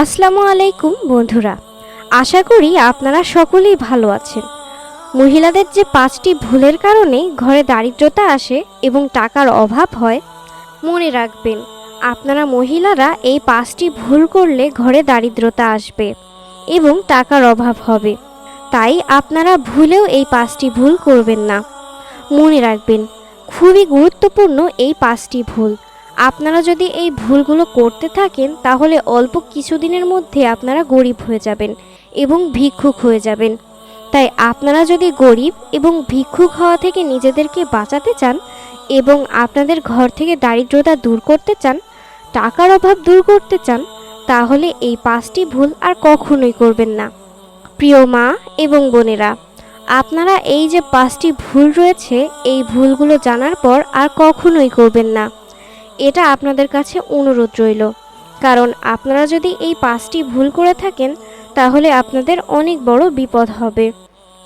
আসসালামু আলাইকুম, বন্ধুরা। আশা করি আপনারা সকলেই ভালো আছেন। মহিলাদের যে পাঁচটি ভুলের কারণে ঘরে দারিদ্রতা আসে এবং টাকার অভাব হয়, মনে রাখবেন, আপনারা মহিলারা এই পাঁচটি ভুল করলে ঘরে দারিদ্রতা আসবে এবং টাকার অভাব হবে। তাই আপনারা ভুলেও এই পাঁচটি ভুল করবেন না। মনে রাখবেন, খুবই গুরুত্বপূর্ণ এই পাঁচটি ভুল। আপনারা যদি এই ভুলগুলো করতে থাকেন, তাহলে অল্প কিছুদিনের মধ্যে আপনারা গরিব হয়ে যাবেন এবং ভিক্ষুক হয়ে যাবেন। তাই আপনারা যদি গরিব এবং ভিক্ষুক হওয়া থেকে নিজেদেরকে বাঁচাতে চান এবং আপনাদের ঘর থেকে দারিদ্রতা দূর করতে চান, টাকার অভাব দূর করতে চান, তাহলে এই পাঁচটি ভুল আর কখনোই করবেন না। প্রিয় মা এবং বোনেরা, আপনারা এই যে পাঁচটি ভুল রয়েছে, এই ভুলগুলো জানার পর আর কখনোই করবেন না। এটা আপনাদের কাছে অনুরোধ রইল। কারণ আপনারা যদি এই পাঁচটি ভুল করে থাকেন, তাহলে আপনাদের অনেক বড় বিপদ হবে।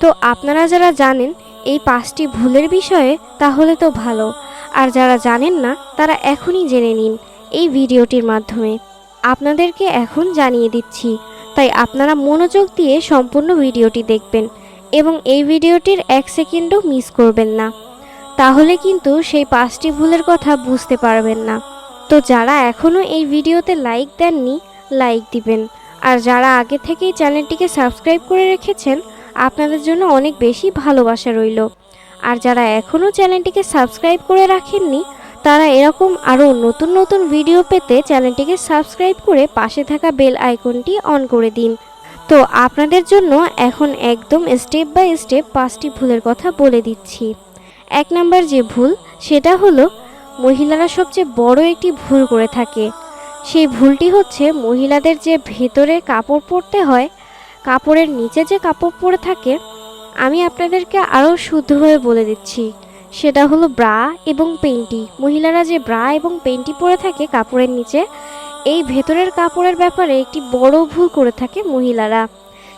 তো আপনারা যারা জানেন এই পাঁচটি ভুলের বিষয়ে, তাহলে তো ভালো। আর যারা জানেন না, তারা এখনই জেনে নিন এই ভিডিওটির মাধ্যমে। আপনাদেরকে এখন জানিয়ে দিচ্ছি, তাই আপনারা মনোযোগ দিয়ে সম্পূর্ণ ভিডিওটি দেখবেন এবং এই ভিডিওটির এক সেকেন্ডও মিস করবেন না। তাহলে কিন্তু সেই পাঁচটি ভুলের কথা বুঝতে পারবেন না। তো যারা এখনও এই ভিডিওতে লাইক দেননি লাইক দিবেন। আর যারা আগে থেকেই চ্যানেলটিকে সাবস্ক্রাইব করে রেখেছেন, আপনাদের জন্য অনেক বেশি ভালোবাসা রইল। আর যারা এখনও চ্যানেলটিকে সাবস্ক্রাইব করে রাখেননি, তারা এরকম আরও নতুন নতুন ভিডিও পেতে চ্যানেলটিকে সাবস্ক্রাইব করে পাশে থাকা বেল আইকনটি অন করে দিন। তো আপনাদের জন্য এখন একদম স্টেপ বাই স্টেপ পাঁচটি ভুলের কথা বলে দিচ্ছি। এক নাম্বার যে ভুল, সেটা হলো মহিলারা সবচেয়ে বড় একটি ভুল করে থাকে। সেই ভুলটি হচ্ছে মহিলাদের যে ভেতরে কাপড় পরতে হয়, কাপড়ের নিচে যে কাপড় পরে থাকে, আমি আপনাদেরকে আরও শুদ্ধভাবে বলে দিচ্ছি। সেটা হলো ব্রা এবং পেন্টি। মহিলারা যে ব্রা এবং পেন্টি পরে থাকে কাপড়ের নিচে, এই ভেতরের কাপড়ের ব্যাপারে একটি বড় ভুল করে থাকে মহিলারা।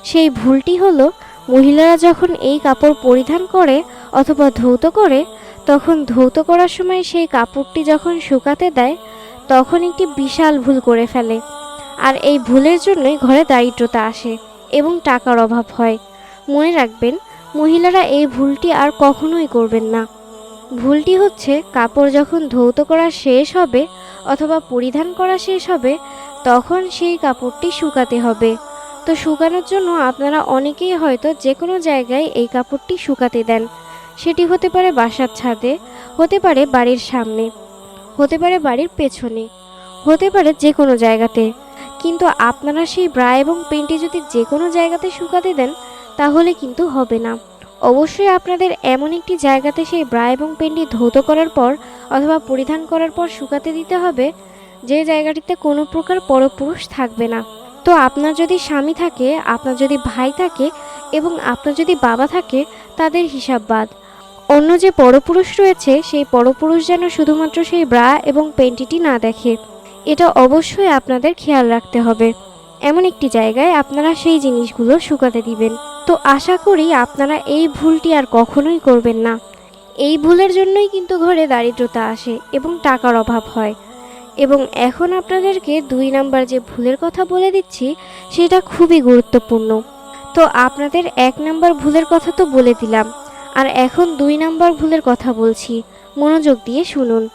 সেই ভুলটি হলো মহিলারা যখন এই কাপড় পরিধান করে অথবা ধৌত করে, তখন ধৌত করার সময় সেই কাপড়টি যখন শুকাতে দেয়, তখন একটি বিশাল ভুল করে ফেলে। আর এই ভুলের জন্যই ঘরে দারিদ্রতা আসে এবং টাকার অভাব হয়। মনে রাখবেন, মহিলারা এই ভুলটি আর কখনোই করবেন না। ভুলটি হচ্ছে, কাপড় যখন ধৌত করা শেষ হবে অথবা পরিধান করা শেষ হবে, তখন সেই কাপড়টি শুকাতে হবে। তো শুকানোর জন্য আপনারা অনেকেই হয়তো যে কোনো জায়গায় এই কাপড়টি শুকাতে দেন। সেটি হতে পারে বাসার ছাদে, হতে পারে বাড়ির সামনে, হতে পারে বাড়ির পেছনে, হতে পারে যে কোনো জায়গাতে। কিন্তু আপনারা সেই ব্রা এবং পেন্টি যদি যে কোনো জায়গাতে শুকাতে দেন, তাহলে কিন্তু হবে না। অবশ্যই আপনাদের এমন একটি জায়গাতে সেই ব্রা এবং পেন্টি ধৌত করার পর অথবা পরিধান করার পর শুকাতে দিতে হবে। যে জায়গাটিতে কোনো প্রকার পরপুরুষ থাকবে না। তো আপনার যদি স্বামী থাকে, আপনার যদি ভাই থাকে এবং আপনার যদি বাবা থাকে, তাদের হিসাব বাদ। অন্য যে পরপুরুষ রয়েছে, সেই পরপুরুষ যেন শুধুমাত্র সেই ব্রা এবং পেন্টিটি না দেখে। এটা অবশ্যই আপনাদের খেয়াল রাখতে হবে। এমন একটি জায়গায় আপনারা সেই জিনিসগুলো শুকাতে দিবেন। তো আশা করি আপনারা এই ভুলটি আর কখনোই করবেন না। এই ভুলের জন্যই কিন্তু ঘরে দারিদ্রতা আসে এবং টাকার অভাব হয়। এবং এখন আপনাদেরকে দুই নাম্বার যে ভুলের কথা বলে দিচ্ছি, সেটা খুবই গুরুত্বপূর্ণ। তো আপনাদের এক নাম্বার ভুলের কথা তো বলে দিলাম। আর এখন দুই নাম্বার ভুলের কথা বলছি। মনোযোগ দিয়ে শুনুন।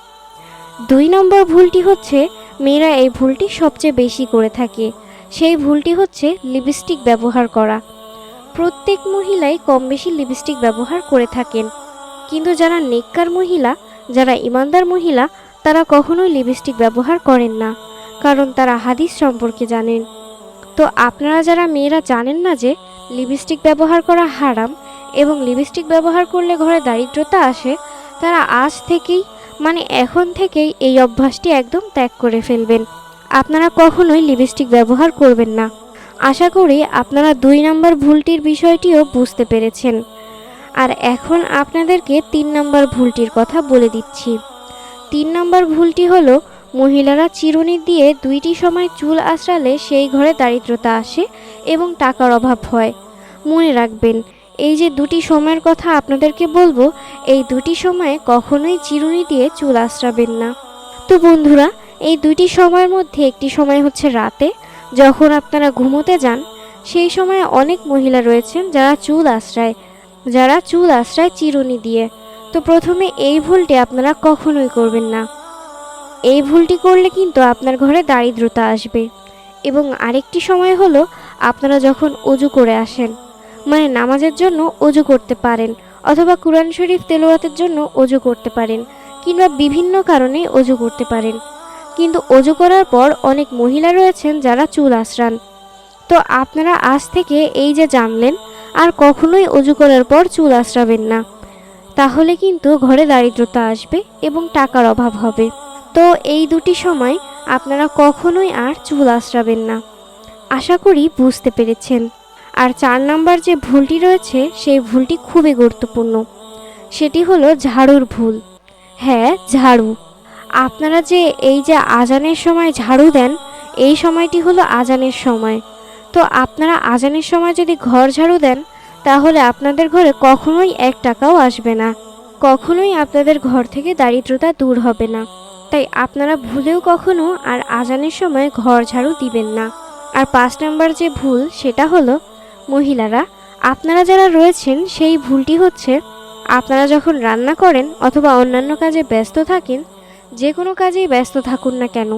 দুই নম্বর ভুলটি হচ্ছে, মেয়েরা এই ভুলটি সবচেয়ে বেশি করে থাকে। সেই ভুলটি হচ্ছে লিপস্টিক ব্যবহার করা। প্রত্যেক মহিলাই কম বেশি লিপস্টিক ব্যবহার করে থাকেন। কিন্তু যারা নেককার মহিলা, যারা ইমানদার মহিলা তারা কখনোই লিপস্টিক ব্যবহার করেন না, কারণ তারা হাদিস সম্পর্কে জানেন। তো আপনারা যারা মেয়েরা জানেন না যে লিপস্টিক ব্যবহার করা হারাম এবং লিপস্টিক ব্যবহার করলে ঘরে দারিদ্রতা আসে, তারা আজ থেকেই মানে এখন থেকেই এই অভ্যাসটি একদম ত্যাগ করে ফেলবেন। আপনারা কখনোই লিপস্টিক ব্যবহার করবেন না। আশা করি আপনারা দুই নম্বর ভুলটির বিষয়টিও বুঝতে পেরেছেন। আর এখন আপনাদেরকে তিন নম্বর ভুলটির কথা বলে দিচ্ছি। তিন নম্বর ভুলটি হলো, মহিলারা চিরুনি দিয়ে দুইটি সময় চুল আঁচড়ালে সেই ঘরে দারিদ্রতা আসে এবং টাকার অভাব হয়। মনে রাখবেন, এই যে দুটি সময়ের কথা আপনাদেরকে বলব, এই দুটি সময়ে কখনোই চিরুনি দিয়ে চুল আশ্রাবেন না। তো বন্ধুরা, এই দুইটি সময়ের মধ্যে একটি সময় হচ্ছে রাতে, যখন আপনারা ঘুমোতে যান, সেই সময় অনেক মহিলা রয়েছেন যারা চুল আশ্রায় যারা চুল আশ্রায় চিরুনি দিয়ে। তো প্রথমে এই ভুলটি আপনারা কখনোই করবেন না। এই ভুলটি করলে কিন্তু আপনার ঘরে দারিদ্রতা আসবে। এবং আরেকটি সময় হলো আপনারা যখন অজু করে আসেন মানে নামাজের জন্য অজু করতে পারেন অথবা কোরআন শরীফ তেলাওয়াতের জন্য অজু করতে পারেন কিংবা বিভিন্ন কারণে অজু করতে পারেন। কিন্তু অজু করার পর অনেক মহিলা রয়েছেন যারা চুল আশ্রান। তো আপনারা আজ থেকে এই যে জানলেন, আর কখনোই অজু করার পর চুল আশ্রাবেন না। তাহলে কিন্তু ঘরে দারিদ্রতা আসবে এবং টাকার অভাব হবে। তো এই দুটি সময় আপনারা কখনোই আর চুল আশ্রাবেন না। আশা করি বুঝতে পেরেছেন। আর চার নাম্বার যে ভুলটি রয়েছে, সেই ভুলটি খুবই গুরুত্বপূর্ণ। সেটি হলো ঝাড়ুর ভুল। হ্যাঁ ঝাড়ু। আপনারা যে এই যে আজানের সময় ঝাড়ু দেন, এই সময়টি হলো আজানের সময়। তো আপনারা আজানের সময় যদি ঘর ঝাড়ু দেন তাহলে আপনাদের ঘরে কখনোই এক টাকাও আসবে না। কখনোই আপনাদের ঘর থেকে দারিদ্রতা দূর হবে না। তাই আপনারা ভুলেও কখনো আর আজানের সময় ঘর ঝাড়ু দিবেন না। আর পাঁচ নাম্বার যে ভুল, সেটা হলো, মহিলারা, আপনারা যারা রয়েছেন, সেই ভুলটি হচ্ছে, আপনারা যখন রান্না করেন অথবা অন্যান্য কাজে ব্যস্ত থাকেন, যে কোনো কাজেই ব্যস্ত থাকুন না কেন।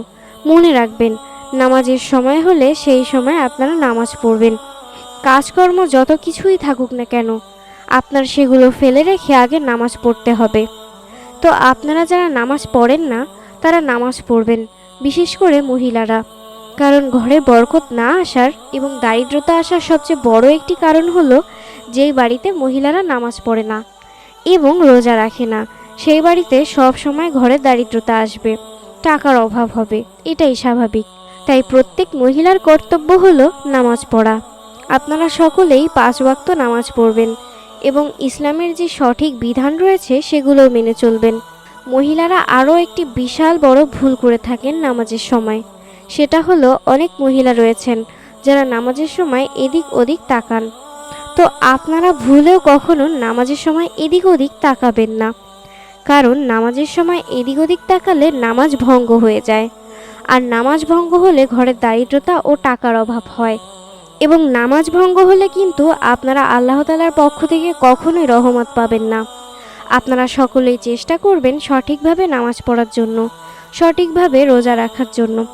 মনে রাখবেন, নামাজের সময় হলে সেই সময় আপনারা নামাজ পড়বেন। কাজকর্ম যত কিছুই থাকুক না কেন, আপনার সেগুলো ফেলে রেখে আগে নামাজ পড়তে হবে। তো আপনারা যারা নামাজ পড়েন না, তারা নামাজ পড়বেন, বিশেষ করে মহিলারা। কারণ ঘরে বরকত না আসার এবং দারিদ্রতা আসার সবচেয়ে বড় একটি কারণ হলো যেই বাড়িতে মহিলারা নামাজ পড়ে না এবং রোজা রাখে না, সেই বাড়িতে সব সময় ঘরে দারিদ্রতা আসবে, টাকার অভাব হবে, এটাই স্বাভাবিক। তাই প্রত্যেক মহিলার কর্তব্য হলো নামাজ পড়া। আপনারা সকলেই পাঁচ ওয়াক্ত নামাজ পড়বেন এবং ইসলামের যে সঠিক বিধান রয়েছে সেগুলো মেনে চলবেন। মহিলারা আরও একটি বিশাল বড় ভুল করে থাকেন নামাজের সময়। সেটা হলো অনেক মহিলা রয়েছেন যারা নামাজের সময় এদিক ওদিক তাকান। তো আপনারা ভুলেও কখনো নামাজের সময় এদিক ওদিক তাকাবেন না। কারণ নামাজের সময় এদিক ওদিক তাকালে নামাজ ভঙ্গ হয়ে যায়। আর নামাজ ভঙ্গ হলে ঘরের দারিদ্রতা ও টাকার অভাব হয়। এবং নামাজ ভঙ্গ হলে কিন্তু আপনারা আল্লাহ তালার পক্ষ থেকে কখনোই রহমত পাবেন না। আপনারা সকলেই চেষ্টা করবেন সঠিকভাবে নামাজ পড়ার জন্য, সঠিকভাবে রোজা রাখার জন্য।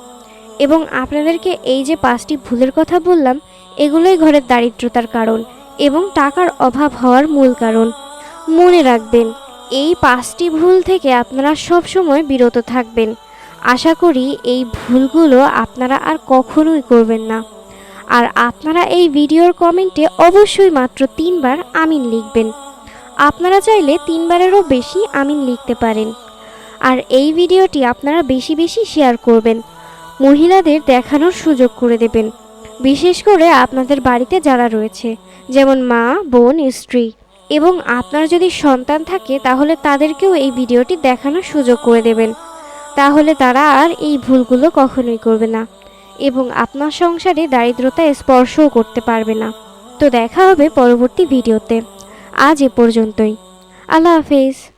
এবং আপনাদেরকে এই যে পাঁচটি ভুলের কথা বললাম, এগুলোই ঘরের দারিদ্রতার কারণ এবং টাকার অভাব হওয়ার মূল কারণ। মনে রাখবেন, এই পাঁচটি ভুল থেকে আপনারা সব সময় বিরত থাকবেন। আশা করি এই ভুলগুলো আপনারা আর কখনোই করবেন না। আর আপনারা এই ভিডিওর কমেন্টে অবশ্যই মাত্র তিনবার আমিন লিখবেন। আপনারা চাইলে তিনবারেরও বেশি আমিন লিখতে পারেন। আর এই ভিডিওটি আপনারা বেশি বেশি শেয়ার করবেন। মহিলাদের দেখানোর সুযোগ করে দেবেন। বিশেষ করে আপনাদের বাড়িতে যারা রয়েছে, যেমন মা, বোন, স্ত্রী। এবং আপনার যদি সন্তান থাকে, তাহলে তাদেরকেও এই ভিডিওটি দেখানোর সুযোগ করে দেবেন। তাহলে তারা আর এই ভুলগুলো কখনোই করবে না। এবং আপনার সংসারে দারিদ্রতা স্পর্শও করতে পারবে না। তো দেখা হবে পরবর্তী ভিডিওতে। আজ এ পর্যন্তই। আল্লাহ হাফেজ।